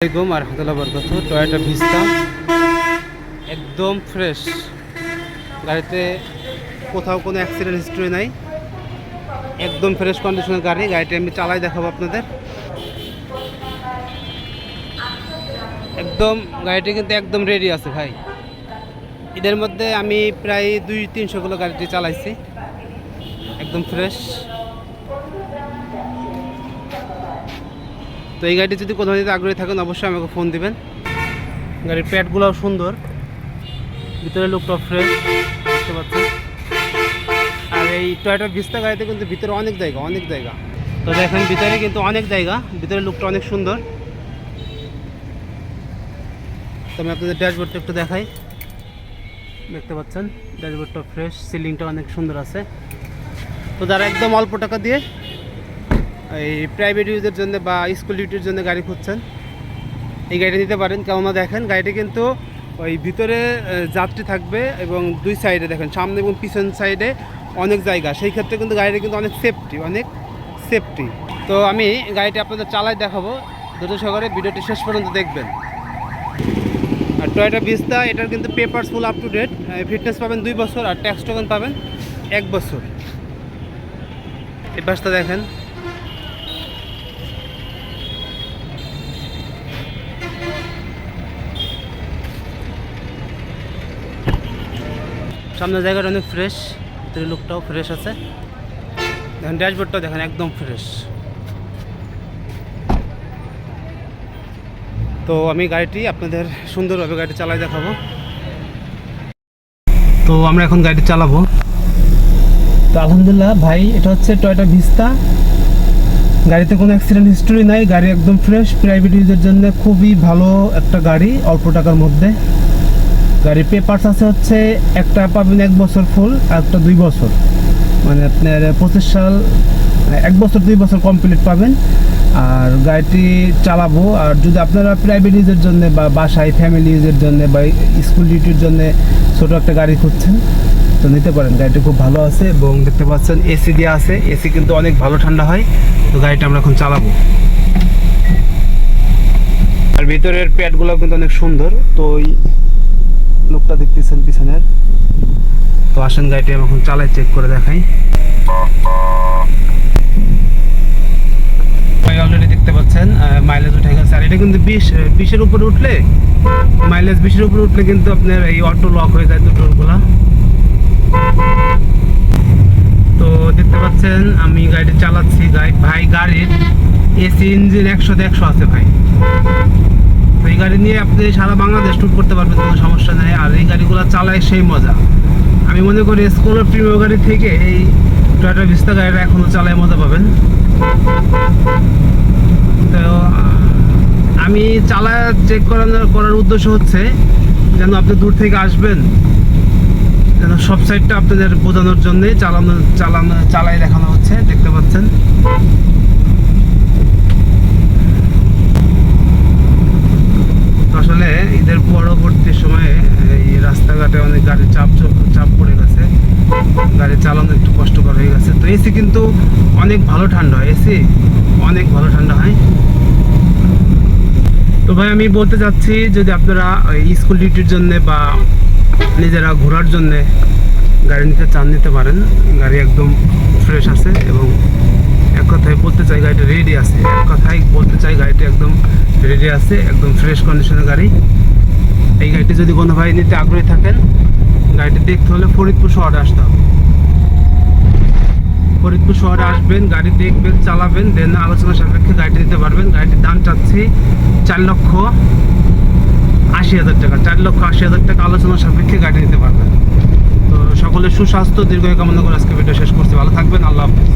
আসসালামাইকুম আর বরকত টয়োটা ভিস্তা একদম ফ্রেশ গাড়িতে কোথাও কোনো অ্যাক্সিডেন্ট হিস্ট্রি নাই। একদম ফ্রেশ কন্ডিশনের গাড়ি, গাড়িটি আমি চালাই দেখাবো আপনাদের। একদম, গাড়িটি কিন্তু একদম রেডি আছে ভাই। এদের মধ্যে আমি প্রায় দুই তিনশোগুলো গাড়িটি চালাইছি। একদম ফ্রেশ তো এই গাড়িটি যদি কোথাও নিতে আগ্রহী থাকেন, অবশ্যই আমাকে ফোন দিবেন। গাড়ির প্যাডগুলোও সুন্দর। ভিতরে লুকটাও ফ্রেশ দেখতে পাচ্ছেন। আর এই টয়টা ভিস্তা গাড়িতে কিন্তু ভিতরে অনেক জায়গা অনেক জায়গা। তো দেখেন, ভিতরে কিন্তু অনেক জায়গা, ভিতরে লুকটা অনেক সুন্দর। তো আমি আপনাদের ড্যাশবোর্ডটা একটু দেখাই। দেখতে পাচ্ছেন, ড্যাশবোর্ডটা ফ্রেশ সিলিংটা অনেক সুন্দর আছে। তো যারা একদম অল্প টাকা দিয়ে এই প্রাইভেট ইউজের জন্য বা স্কুল ডিউটির জন্য গাড়ি খুঁজছেন, এই গাড়িটা নিতে পারেন কেননা দেখেন, গাড়িটি কিন্তু ওই ভিতরে যাত্রী থাকবে এবং দুই সাইডে দেখেন, সামনে এবং পিছন সাইডে অনেক জায়গা, সেই ক্ষেত্রে কিন্তু গাড়িটা কিন্তু অনেক সেফটি অনেক সেফটি তো আমি গাড়িটি আপনাদের চালাই দেখাবো দুটো সহকারে ভিডিওটি শেষ পর্যন্ত দেখবেন। আর টয়োটা ভিস্তা এটার কিন্তু papers full up to date fitness পাবেন দুই বছর, আর ট্যাক্স টোকেন পাবেন এক বছর। এই পাশটা দেখেন সামনের জায়গাটা অনেক ফ্রেশ ভিতরে লুকটাও ফ্রেশ আছে। দেখেন ড্যাশবোর্ডটাও দেখেন একদম ফ্রেশ তো আমি গাড়িটি আপনাদের সুন্দরভাবে গাড়ি চালাই দেখাবো। তো আমরা এখন গাড়ি চালাবো। তো আলহামদুলিল্লাহ ভাই, এটা হচ্ছে টয়টা ভিস্তা গাড়িতে কোনো অ্যাক্সিডেন্ট হিস্টোরি নাই, গাড়ি একদম ফ্রেশ প্রাইভেট ইউজের জন্য খুবই ভালো একটা গাড়ি, অল্প টাকার মধ্যে। গাড়ির পেপারস আছে হচ্ছে, একটা পাবেন এক বছর ফুল আর একটা দুই বছর। মানে আপনার পঁচিশ সাল এক বছর, দুই বছর কমপ্লিট পাবেন। আর গাড়িটি চালাবো, আর যদি আপনারা প্রাইভেট ইউজের জন্য বা বাসায় ফ্যামিলি ইউজের জন্য বা স্কুল ডিউটির জন্য ছোটো একটা গাড়ি খুঁজছেন, তো নিতে পারেন। গাড়িটি খুব ভালো আছে এবং দেখতে পাচ্ছেন এসি দিয়ে আছে। এসি কিন্তু অনেক ভালো ঠান্ডা হয়, তো গাড়িটা আমরা এখন চালাবো। আর ভিতরের প্যাডগুলো কিন্তু অনেক সুন্দর, তো লোকটা দেখতেছেন পিছনের। তো আসেন গাড়িটি আমি এখন চালাই চেক করে দেখাই। অলরেডি দেখতে পাচ্ছেন মাইলেজ উঠে গেছে। আর এটা কিন্তু বিশ বিশের উপরে উঠলে মাইলেজ বিশের উপরে উঠলে কিন্তু আপনার এই অটো লক হয়ে যায় দুটোরগুলা তো দেখতে পাচ্ছেন, আমি গাড়িটি চালাচ্ছি। ভাই, গাড়ির এসি ইঞ্জিন একশোতে একশো আছে ভাই। এই গাড়ি নিয়ে আপনি সারা বাংলাদেশ ট্যুর করতে পারবেন, কোনো সমস্যা নেই। আর এই গাড়িগুলো চালায় সেই মজা। আমি মনে করি স্কুলের প্রিমিয় গাড়ি থেকে এই টয়টা ভিস্তা গাড়িটা এখনও চালায় মজা পাবেন। তো আমি চালা চেক করানোর, করার উদ্দেশ্য হচ্ছে যেন আপনি দূর থেকে আসবেন। যেন সব সাইডটা আপনাদের বোঝানোর জন্যে চালানো চালানো চালাই দেখানো হচ্ছে, দেখতে পাচ্ছেন তো আসলে ঈদের পরবর্তী সময়ে এই রাস্তাঘাটে অনেক গাড়ির চাপ চ- চাপ পড়ে গেছে গাড়ি চালানো একটু কষ্টকর হয়ে গেছে তো এসি কিন্তু অনেক ভালো ঠান্ডা হয় এসি অনেক ভালো ঠান্ডা হয়। তো ভাই, আমি বলতে চাচ্ছি, যদি আপনারা স্কুল ডিউটির জন্য বা নিজেরা ঘোরার জন্য গাড়ি নিতে চান, নিতে পারেন। গাড়ি একদম ফ্রেশ আছে এবং এক কথায় বলতে চাই, গাড়িটা রেডি আছে। এক কথায় বলতে চাই, গাড়িটা একদম রেডি আছে, একদম ফ্রেশ কন্ডিশনের গাড়ি। এই গাড়িটি যদি কোনো ভাই নিতে আগ্রহী থাকেন, গাড়িটি দেখতে হলে ফরিদপুর শহরে আসতে হবে। ফরিদপুর শহরে আসবেন, গাড়ি দেখবেন, চালাবেন দেন আলোচনা সাপেক্ষে গাড়িটা দিতে পারবেন। গাড়িটির দাম চাচ্ছি চার লক্ষ আশি হাজার টাকা। চার লক্ষ আশি হাজার টাকা আলোচনা সাপেক্ষে গাড়ি নিতে পারবেন। তো সকলের সুস্বাস্থ্য দীর্ঘ কামনা করে আজকে ভিডিও শেষ করছি। ভালো থাকবেন, আল্লাহ হাফিজ।